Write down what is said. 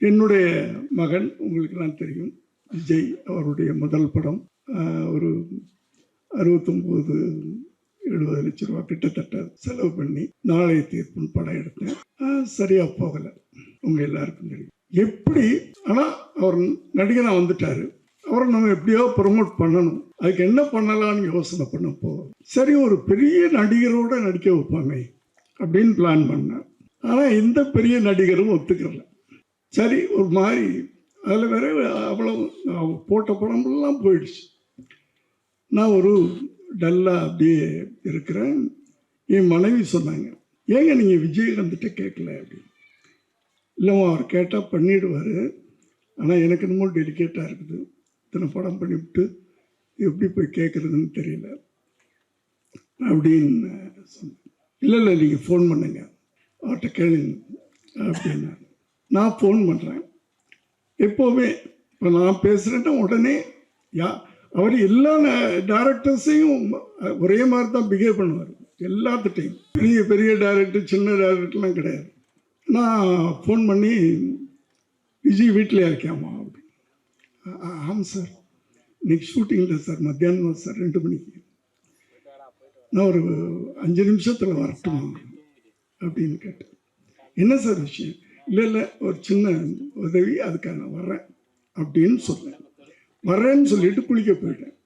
என்னுடைய மகன் உங்களுக்கெல்லாம் தெரியும் விஜய் அவருடைய முதல் படம். ஒரு அறுபத்தொம்போது எழுபது லட்ச ரூபா கிட்டத்தட்ட செலவு பண்ணி நாளைய தீர்ப்புன்னு படம் எடுத்தேன். சரியாக சரியா போகலை. உங்க எல்லாருக்கும் தெரியும். எப்படி ஆனால் அவர் நடிகனாக வந்துட்டாரு. அவரை நம்ம எப்படியோ ப்ரொமோட் பண்ணணும். அதுக்கு என்ன பண்ணலாம்னு யோசனை பண்ண பண்ணப்போ சரி ஒரு பெரிய நடிகரோட நடிக்க வைப்பாங்க அப்படின்னு பிளான் பண்ணேன். ஆனால் இந்த பெரிய நடிகரும் ஒத்துக்கல. சரி ஒரு மாதிரி. அதில் வேற அவ்வளோ அவ போட்ட படமெல்லாம் போயிடுச்சு. நான் ஒரு டல்லாக அப்படியே இருக்கிறேன். என் மனைவி சொன்னாங்க ஏங்க நீங்கள் விஜயகாந்த்கிட்ட கேட்கல? அப்படின்னு. இல்லைம்மா அவர் கேட்டால் பண்ணிடுவார். ஆனால் எனக்கு என்னமோ டெலிகேட்டாக இருக்குது. இத்தனை படம் பண்ணிவிட்டு எப்படி போய் கேட்குறதுன்னு தெரியல. அப்படின்னு சொன்னேன் இல்லை இல்லை நீங்கள் ஃபோன் பண்ணுங்க. அவர்கிட்ட கேளுங்க. அப்படின்னா நான் ஃபோன் பண்ணுறேன் எப்போவுமே இப்போ நான் பேசுகிறேன்னா உடனே யா அவர் எல்லா டேரக்டர்ஸையும் ஒரே மாதிரி தான் பிஹேவ் பண்ணுவார். எல்லாத்துட்டையும். பெரிய பெரிய டேரக்டர் சின்ன டேரக்டர்லாம் கிடையாது. நான் ஃபோன் பண்ணி விஜய் வீட்டில் இருக்கியாமா அப்படி ஆமாம் சார். இன்னைக்கு ஷூட்டிங்கில் சார். மத்தியானம் சார். ரெண்டு மணிக்கு. நான் ஒரு அஞ்சு நிமிஷத்தில் வரட்டுமா அப்படின்னு கேட்டேன். என்ன சார் விஷயம்? இல்லை இல்லை ஒரு சின்ன உதவி அதுக்காக நான் வர்றேன் அப்படின்னு சொன்னேன் வர்றேன்னு சொல்லிட்டு குளிக்க போயிட்டேன்.